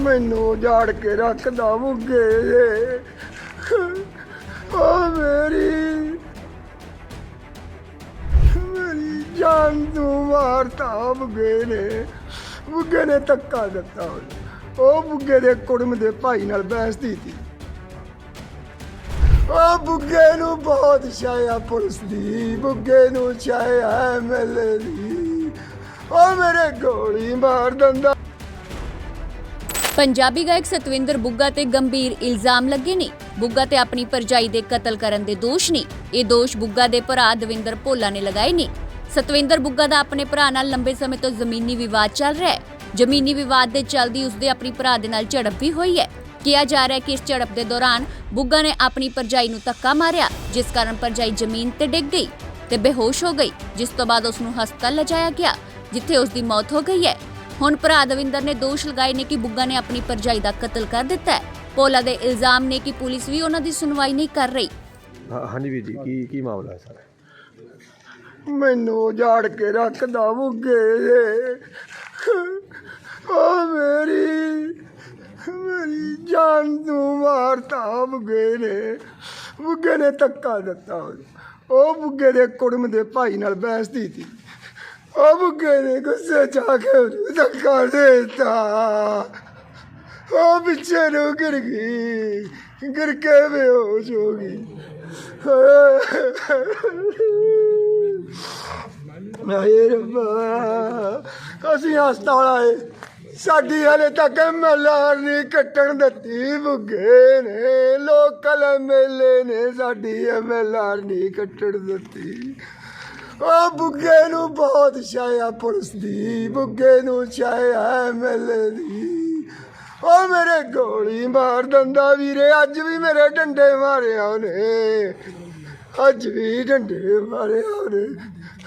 ਮੈਨੂੰ ਜਾੜ ਕੇ ਰੱਖਦਾ ਮੁੱਗੇ ਓ ਮੇਰੀ ਮੇਰੀ ਜਾਨ ਨੂੰ ਮਾਰਤਾ ਬੁੱਗੇ ਨੇ ਬੁੱਗੇ ਨੇ ਧੱਕਾ ਦਿੱਤਾ। ਉਹ ਬੁੱਗੇ ਦੇ ਕੁੜਮ ਦੇ ਭਾਈ ਨਾਲ ਬਹਿਸਦੀ ਸੀ। ਉਹ ਬੁੱਗੇ ਨੂੰ ਬਹੁਤ ਛਾਇਆ ਪੁਲਿਸ ਦੀ, ਬੁੱਗੇ ਨੂੰ ਛਾਇਆ ਐਮਐਲਏ ਦੀ। ਉਹ ਮੇਰੇ ਗੋਲੀ ਮਾਰ ਦਿੰਦਾ। ਪੰਜਾਬੀ ਗਾਇਕ ਸਤਵਿੰਦਰ ਬੁੱਗਾ ਤੇ ਗੰਭੀਰ ਇਲਜ਼ਾਮ ਲੱਗੇ ਨੇ। ਬੁੱਗਾ ਤੇ ਆਪਣੀ ਪਰਜਾਈ ਦੇ ਕਤਲ ਕਰਨ ਦੇ ਦੋਸ਼ ਨੇ। ਇਹ ਦੋਸ਼ ਬੁੱਗਾ ਦੇ ਭਰਾ ਦਵਿੰਦਰ ਭੋਲਾ ਨੇ ਲਗਾਏ ਨੇ। ਸਤਵਿੰਦਰ ਬੁੱਗਾ ਦਾ ਆਪਣੇ ਭਰਾ ਨਾਲ ਲੰਬੇ ਸਮੇਂ ਤੋਂ ਜ਼ਮੀਨੀ ਵਿਵਾਦ ਚੱਲ ਰਿਹਾ ਹੈ। ਜ਼ਮੀਨੀ ਵਿਵਾਦ ਦੇ ਚੱਲਦੀ ਉਸਦੇ ਆਪਣੀ ਭਰਾ ਦੇ ਨਾਲ ਝੜਪ ਵੀ ਹੋਈ ਹੈ। ਕਿਹਾ ਜਾ ਰਿਹਾ ਹੈ ਕਿ ਇਸ ਝੜਪ ਦੇ ਦੌਰਾਨ ਬੁੱਗਾ ਨੇ ਆਪਣੀ ਪਰਜਾਈ ਨੂੰ ਧੱਕਾ ਮਾਰਿਆ, ਜਿਸ ਕਾਰਨ ਪਰਜਾਈ ਜ਼ਮੀਨ ਤੇ ਡਿੱਗ ਗਈ ਤੇ ਬੇਹੋਸ਼ ਹੋ ਗਈ, ਜਿਸ ਤੋਂ ਬਾਅਦ ਉਸ ਨੂੰ ਹਸਪਤਾਲ ਲਿਜਾਇਆ ਗਿਆ, ਜਿੱਥੇ ਉਸ ਦੀ ਮੌਤ ਹੋ ਗਈ ਹੈ। ਹੁਣ ਭਰਾ ਦਵਿੰਦਰ ਨੇ ਦੋਸ਼ ਲਗਾਏ ਨੇ ਕਿ ਬੁੱਗਾ ਨੇ ਆਪਣੀ ਪਰਜਾਈ ਦਾ ਕਤਲ ਕਰ ਦਿੱਤਾ ਹੈ। ਪੋਲਾ ਦੇ ਇਲਜ਼ਾਮ ਨੇ ਕਿ ਪੁਲਿਸ ਵੀ ਉਹਨਾਂ ਦੀ ਸੁਣਵਾਈ ਨਹੀਂ ਕਰ ਰਹੀ। ਹਾਂ- ਹਾਂਜੀ ਵੀਰ ਜੀ ਕੀ ਕੀ ਮਾਮਲਾ ਹੈ ਸਰ? ਮੈਨੂੰ ਜਾੜ ਕੇ ਰੱਖਦਾ ਮੁੱਗੇ ਓ ਮੇਰੀ ਮੇਰੀ ਜਾਨ ਨੂੰ ਮਾਰਤਾ ਬੁੱਗੇ ਨੇ। ਬੁੱਗੇ ਨੇ ਧੱਕਾ ਦਿੱਤਾ। ਉਹ ਬੁੱਗੇ ਦੇ ਕੁੜਮ ਦੇ ਭਾਈ ਨਾਲ ਬਹਿਸਦੀ ਸੀ। ਉਹ ਬੁੱਗੇ ਨੇ ਗੁੱਸੇ ਚ ਆ ਕੇ ਧੱਕਾ ਦੇਤਾ ਉਹ ਪਿੱਛੇ ਨੂੰ ਗਿਰ ਗਈ ਗਿਰ ਕੇ ਬੇਹੋਸ਼ ਹੋ ਗਈ ਹਾਏ ਰੱਬਾ ਅਸੀਂ ਹਸਪਤਾਲ ਆਏ ਸਾਡੀ ਹਲੇ ਤੱਕ ਐਮਐਲਆਰ ਨਹੀਂ ਕੱਟਣ ਦਿੱਤੀ ਬੁੱਗੇ ਨੇ ਲੋਕਲ ਐਮਐਲਏ ਨੇ ਸਾਡੀ ਐਮਐਲਆਰ ਨਹੀਂ ਕੱਟਣ ਦਿੱਤੀ ਉਹ ਬੁੱਗੇ ਨੂੰ ਬਹੁਤ ਛਾਇਆ ਪੁਲਿਸ ਦੀ, ਬੁੱਗੇ ਨੂੰ ਛਾਇਆ ਐਮਐਲਏ ਦੀ। ਉਹ ਮੇਰੇ ਗੋਲੀ ਮਾਰ ਦਿੰਦਾ ਵੀਰੇ, ਅੱਜ ਵੀ ਮੇਰੇ ਡੰਡੇ ਮਾਰਿਆ ਉਹਨੇ। ਅੱਜ ਵੀ ਡੰਡੇ ਮਾਰੇ ਉਹਨੇ।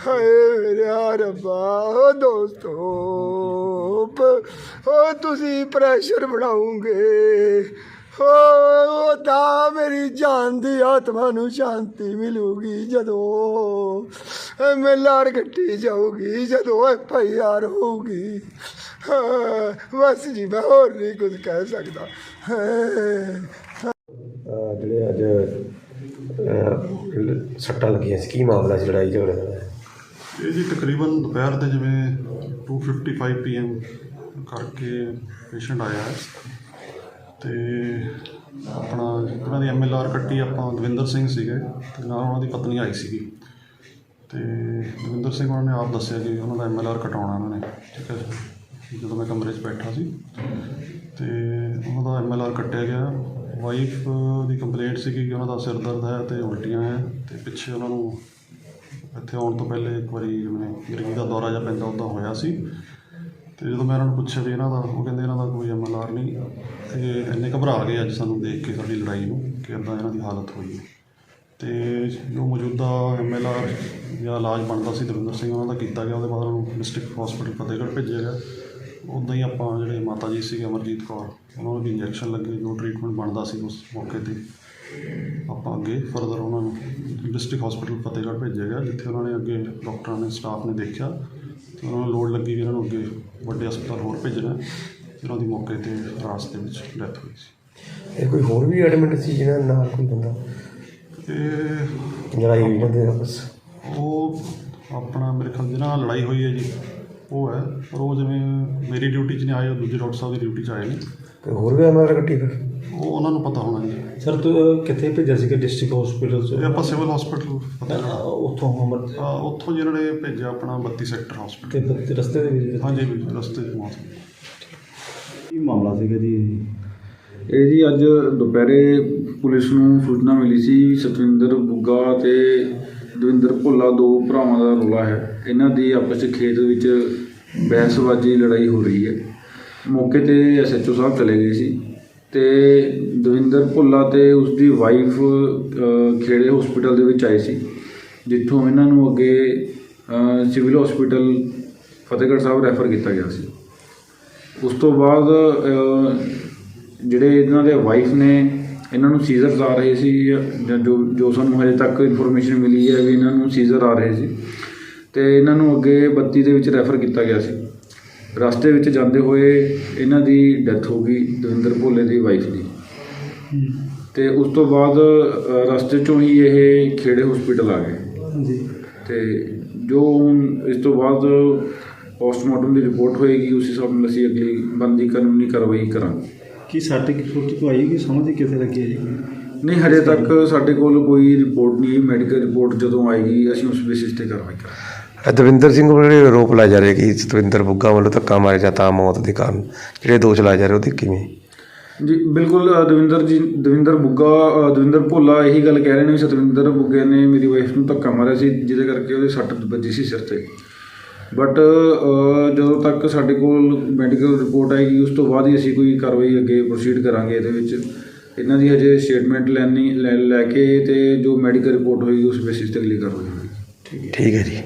ਹਾਏ ਮੇਰਾ ਰੱਬਾ ਉਹ ਦੋਸਤੋ ਪ- ਉਹ ਤੁਸੀਂ ਪ੍ਰੈਸ਼ਰ ਬਣਾਉਂਗੇ। ਹੋ ਤਾਂ ਮੇਰੀ ਜਾਨ ਦੀ ਆਤਮਾ ਨੂੰ ਸ਼ਾਂਤੀ ਮਿਲੂਗੀ ਜਦੋਂ। ਐਮਐਲਆਰ ਕੱਟੀ ਜਾਊਗੀ ਜਦੋਂ ਐਫਆਈਆਰ ਹੋਊਗੀ। ਹਾਂ, ਬਸ ਜੀ ਮੈਂ ਹੋਰ ਨਹੀਂ ਕੁਝ ਕਹਿ ਸਕਦਾ। ਜਿਹੜੇ ਅੱਜ ਸੱਟਾਂ ਲੱਗੀਆਂ ਸੀ ਕੀ ਮਾਮਲਾ ਸੀ ਲੜਾਈ ਝਗੜੇ ਦਾ ਇਹ ਜੀ ਤਕਰੀਬਨ ਦੁਪਹਿਰ ਦੇ ਜਿਵੇਂ 2:55 ਪੀਐਮ ਕਰਕੇ ਪੇਸ਼ੈਂਟ ਆਇਆ ਹੈ। ਤੇ ਆਪਣਾ ਉਹਨਾਂ ਦੀ ਐਮਐਲਆਰ ਕੱਟੀ ਆਪਾਂ ਦਵਿੰਦਰ ਸਿੰਘ ਸੀਗੇ ਤੇ ਨਾਲ ਉਹਨਾਂ ਦੀ ਪਤਨੀ ਆਈ ਸੀਗੀ। ਤੇ ਦਵਿੰਦਰ ਸਿੰਘ ਉਹਨਾਂ ਨੇ ਆਪ ਦੱਸਿਆ ਕਿ ਉਹਨਾਂ ਦਾ ਐਮਐਲਆਰ ਕਟਾਉਣਾ ਉਹਨਾਂ ਨੇ, ਠੀਕ ਹੈ। ਜਦੋਂ ਮੈਂ ਕਮਰੇ 'ਚ ਬੈਠਾ ਸੀ ਤੇ ਉਹਨਾਂ ਦਾ ਐਮਐਲਆਰ ਕੱਟਿਆ ਗਿਆ। ਵਾਈਫ ਦੀ ਕੰਪਲੇਂਟ ਸੀ ਕਿ ਉਹਨਾਂ ਦਾ ਸਿਰ ਦਰਦ ਹੈ ਤੇ ਉਲਟੀਆਂ ਹੈ ਤੇ ਪਿੱਛੇ ਉਹਨਾਂ ਨੂੰ ਇੱਥੇ ਆਉਣ ਤੋਂ ਪਹਿਲੇ ਇੱਕ ਵਾਰੀ ਜਿਵੇਂ ਗਿਰਗੀ ਦਾ ਦੌਰਾ ਜਾਂ ਪੈਂਦਾ ਉੱਦਾਂ ਹੋਇਆ ਸੀ। ਤੇ ਜਦੋਂ ਮੈਂ ਇਹਨਾਂ ਨੂੰ ਪੁੱਛਿਆ ਵੀ ਇਹਨਾਂ ਦਾ, ਉਹ ਕਹਿੰਦੇ ਇਹਨਾਂ ਦਾ ਕੋਈ ਐਮਐਲਆਰ ਨਹੀਂ, ਤੇ ਇੰਨੇ ਘਬਰਾ ਗਏ ਅੱਜ ਸਾਨੂੰ ਦੇਖ ਕੇ ਸਾਡੀ ਲੜਾਈ ਨੂੰ ਕਿ ਇੱਦਾਂ ਇਹਨਾਂ ਦੀ ਹਾਲਤ ਹੋਈ ਹੈ। ਤੇ ਜੋ ਮੌਜੂਦਾ ਐਮਐਲਆਰ ਜਾਂ ਇਲਾਜ ਬਣਦਾ ਸੀ ਦਵਿੰਦਰ ਸਿੰਘ ਉਹਨਾਂ ਦਾ ਕੀਤਾ ਗਿਆ ਉਹਦੇ ਬਾਅਦ ਉਹਨਾਂ ਨੂੰ ਡਿਸਟ੍ਰਿਕਟ ਹਸਪੀਟਲ ਫਤਿਹਗੜ੍ਹ ਭੇਜਿਆ ਗਿਆ। ਉੱਦਾਂ ਹੀ ਆਪਾਂ ਜਿਹੜੇ ਮਾਤਾ ਜੀ ਸੀਗੇ ਅਮਰਜੀਤ ਕੌਰ ਉਹਨਾਂ ਨੂੰ ਵੀ ਇੰਜੈਕਸ਼ਨ ਲੱਗੇ ਜੋ ਟ੍ਰੀਟਮੈਂਟ ਬਣਦਾ ਸੀ ਉਸ ਮੌਕੇ ਤੇ। ਆਪਾਂ ਅੱਗੇ ਫਰਦਰ ਉਹਨਾਂ ਨੂੰ ਡਿਸਟ੍ਰਿਕਟ ਹਸਪੀਟਲ ਫਤਿਹਗੜ੍ਹ ਭੇਜਿਆ ਗਿਆ ਜਿੱਥੇ ਉਹਨਾਂ ਨੇ ਅੱਗੇ ਡਾਕਟਰਾਂ ਨੇ ਸਟਾਫ ਨੇ ਦੇਖਿਆ। ਤੇ ਉਹਨਾਂ ਨੂੰ ਲੋੜ ਲੱਗੀ ਵੀ ਇਹਨਾਂ ਨੂੰ ਅੱਗੇ ਵੱਡੇ ਹਸਪਤਾਲ ਹੋਰ ਭੇਜਣਾ ਤੇ ਉਹਨਾਂ ਦੀ ਮੌਕੇ ਤੇ ਰਾਸਤੇ ਵਿੱਚ ਡੈਥ ਹੋਈ ਸੀ। ਇਹ ਕੋਈ ਹੋਰ ਵੀ ਐਡਮਿਟ ਸੀ ਜਿਹਨਾਂ ਨਾਲ ਕੋਈ ਬੰਦਾ? ਤੇ ਲੜਾਈ ਹੋਈ ਇਹਨਾਂ ਦੇ ਆਪਸ ਉਹ ਆਪਣਾ ਮੇਰੇ ਖਿਆਲ ਜਿਹਦੇ ਨਾਲ ਲੜਾਈ ਹੋਈ ਹੈ ਜੀ। ਉਹ ਹੈ। ਪਰ ਉਹ ਜਿਵੇਂ ਮੇਰੀ ਡਿਊਟੀ 'ਚ ਨਹੀਂ ਆਏ ਉਹ ਦੂਜੇ ਡਾਕਟਰ ਸਾਹਿਬ ਦੀ ਡਿਊਟੀ 'ਚ ਆਏ ਨੇ। ਤੇ ਹੋਰ ਵੀ ਐਮਆਰ ਕੱਟੀ ਫਿਰ? ਉਹ ਉਹਨਾਂ ਨੂੰ ਪਤਾ ਹੋਣਾ ਜੀ। ਸਰ ਤੂੰ ਕਿੱਥੇ ਭੇਜਿਆ ਸੀਗਾ ਡਿਸਟ੍ਰਿਕਟ ਹਸਪੀਟਲ ਇਹ ਚ ਆਪਾਂ ਸਿਵਲ ਹਸਪੀਟਲ ਉੱਥੋਂ ਅਮਰ ਉੱਥੋਂ ਜਿਹਨਾਂ ਨੇ ਭੇਜਿਆ ਆਪਣਾ 32 ਸੈਕਟਰ ਹਸਪੀਟਲ ਤੇ ਰਸਤੇ ਦੇ ਵਿੱਚ? ਹਾਂਜੀ ਵੀ ਰਸਤੇ 'ਚ ਮੌਤ ਕੀ ਮਾਮਲਾ ਸੀਗਾ ਜੀ? ਇਹ ਜੀ ਅੱਜ ਦੁਪਹਿਰੇ ਪੁਲਿਸ ਨੂੰ ਸੂਚਨਾ ਮਿਲੀ ਸੀ ਸਤਵਿੰਦਰ ਬੁੱਗਾ ਤੇ ਦਵਿੰਦਰ ਭੁੱਲਾ ਦੋ ਭਰਾਵਾਂ ਦਾ ਰੌਲਾ ਹੈ। ਇਹਨਾਂ ਦੀ ਆਪਸ ਵਿੱਚ ਖੇਤ ਵਿੱਚ ਬਹਿਸਬਾਜ਼ੀ ਲੜਾਈ ਹੋ ਰਹੀ ਹੈ। ਮੌਕੇ ਤੇ ਐਸਐਚਓ ਸਾਹਿਬ ਚਲੇ ਗਏ ਸੀ ਤੇ ਦਵਿੰਦਰ ਭੁੱਲਾ ਤੇ ਉਸ ਦੀ ਵਾਈਫ ਖੇੜੇ ਹਸਪੀਟਲ ਦੇ ਵਿੱਚ ਆਏ ਸੀ, ਜਿੱਥੋਂ ਇਹਨਾਂ ਨੂੰ ਅੱਗੇ civil hospital Fatehgarh Sahib refer ਕੀਤਾ ਗਿਆ ਸੀ। ਉਸ ਤੋਂ ਬਾਅਦ ਜਿਹੜੇ ਇਹਨਾਂ ਦੇ ਵਾਈਫ ਨੇ ਇਹਨਾਂ ਨੂੰ ਸੀਜ਼ਰਸ ਆ ਰਹੇ ਸੀ ਜਾਂ ਜੋ ਜੋ ਸਾਨੂੰ ਹਜੇ ਤੱਕ ਇਨਫੋਰਮੇਸ਼ਨ ਮਿਲੀ ਹੈ ਵੀ ਇਹਨਾਂ ਨੂੰ ਸੀਜ਼ਰ ਆ ਰਹੇ ਸੀ। ਤੇ ਇਹਨਾਂ ਨੂੰ ਅੱਗੇ 32 ਦੇ ਵਿੱਚ ਰੈਫਰ ਕੀਤਾ ਗਿਆ ਸੀ। ਰਸਤੇ ਵਿੱਚ ਜਾਂਦੇ ਹੋਏ ਇਹਨਾਂ ਦੀ ਡੈਥ ਹੋ ਗਈ ਦਵਿੰਦਰ ਭੋਲੇ ਦੀ ਵਾਈਫ ਦੀ। ਤੇ ਉਸ ਤੋਂ ਬਾਅਦ ਰਸਤੇ ਚੋਂ ਹੀ ਇਹ ਖੇੜੇ ਹਸਪੀਟਲ ਆ ਗਏ। ਜੀ ਤੇ ਜੋ ਇਸ ਤੋਂ ਬਾਅਦ ਪੋਸਟਮਾਰਟਮ ਦੀ ਰਿਪੋਰਟ ਹੋਏਗੀ ਉਸ ਹਿਸਾਬ ਨਾਲ ਅਸੀਂ ਅਗਲੀ ਬੰਦੀ ਕਾਨੂੰਨੀ ਕਾਰਵਾਈ ਕਰਾਂਗੇ। ਕੀ ਸਾਡੇ ਕੀ ਫੋਟੋ ਕੋ ਆਈ ਕਿ ਸਮਝ ਕਿੱਥੇ ਲੱਗੀ ਹੈ ਜੀ। ਨਹੀਂ ਹਜੇ ਤੱਕ ਸਾਡੇ ਕੋਲ ਕੋਈ ਰਿਪੋਰਟ ਨਹੀਂ ਮੈਡੀਕਲ ਰਿਪੋਰਟ ਜਦੋਂ ਆਏਗੀ ਅਸੀਂ ਉਸ ਬੇਸਿਸ ਤੇ ਕਾਰਵਾਈ ਕਰਾਂਗੇ। ਦਵਿੰਦਰ ਸਿੰਘ ਵੱਲੋਂ ਜਿਹੜੇ ਆਰੋਪ ਲਾਏ ਜਾ ਰਹੇ ਕਿ ਸਤਵਿੰਦਰ ਬੁੱਗਾ ਵੱਲੋਂ ਧੱਕਾ ਮਾਰਿਆ ਜਾਂ ਤਾਂ ਮੌਤ ਦੇ ਕਾਰਨ ਜਿਹੜੇ ਦੋਸ਼ ਲਾਏ ਜਾ ਰਹੇ ਉਹਦੇ ਕਿਵੇਂ? ਜੀ ਬਿਲਕੁਲ ਅ, ਦਵਿੰਦਰ ਜੀ ਦਵਿੰਦਰ ਬੁੱਗਾ ਅ, ਦਵਿੰਦਰ ਭੋਲਾ ਇਹੀ ਗੱਲ ਕਹਿ ਰਹੇ ਨੇ ਵੀ ਸਤਵਿੰਦਰ ਬੁੱਗੇ ਨੇ ਮੇਰੀ ਵਾਈਫ ਨੂੰ ਧੱਕਾ ਮਾਰਿਆ ਸੀ ਜਿਹਦੇ ਕਰਕੇ ਉਹਦੇ ਸੱਟ ਵੱਜੀ ਸੀ ਸਿਰ ਤੇ। ਬਟ ਜਦੋਂ ਤੱਕ ਸਾਡੇ ਕੋਲ ਮੈਡੀਕਲ ਰਿਪੋਰਟ ਆਏਗੀ, ਉਸ ਤੋਂ ਬਾਅਦ ਹੀ ਅਸੀਂ ਕੋਈ ਕਾਰਵਾਈ ਅੱਗੇ ਪ੍ਰੋਸੀਡ ਕਰਾਂਗੇ ਇਹਦੇ ਵਿੱਚ। ਇਹਨਾਂ ਦੀ ਹਜੇ ਸਟੇਟਮੈਂਟ ਲੈਣੀ, ਲੈ ਲੈ ਕੇ ਤੇ ਜੋ ਮੈਡੀਕਲ ਰਿਪੋਰਟ ਹੋਏਗੀ, ਉਸ ਬੇਸਿਸ ਤੇ ਅਗਲੀ ਕਾਰਵਾਈ ਹੋਏਗੀ। ਠੀਕ ਹੈ ਜੀ।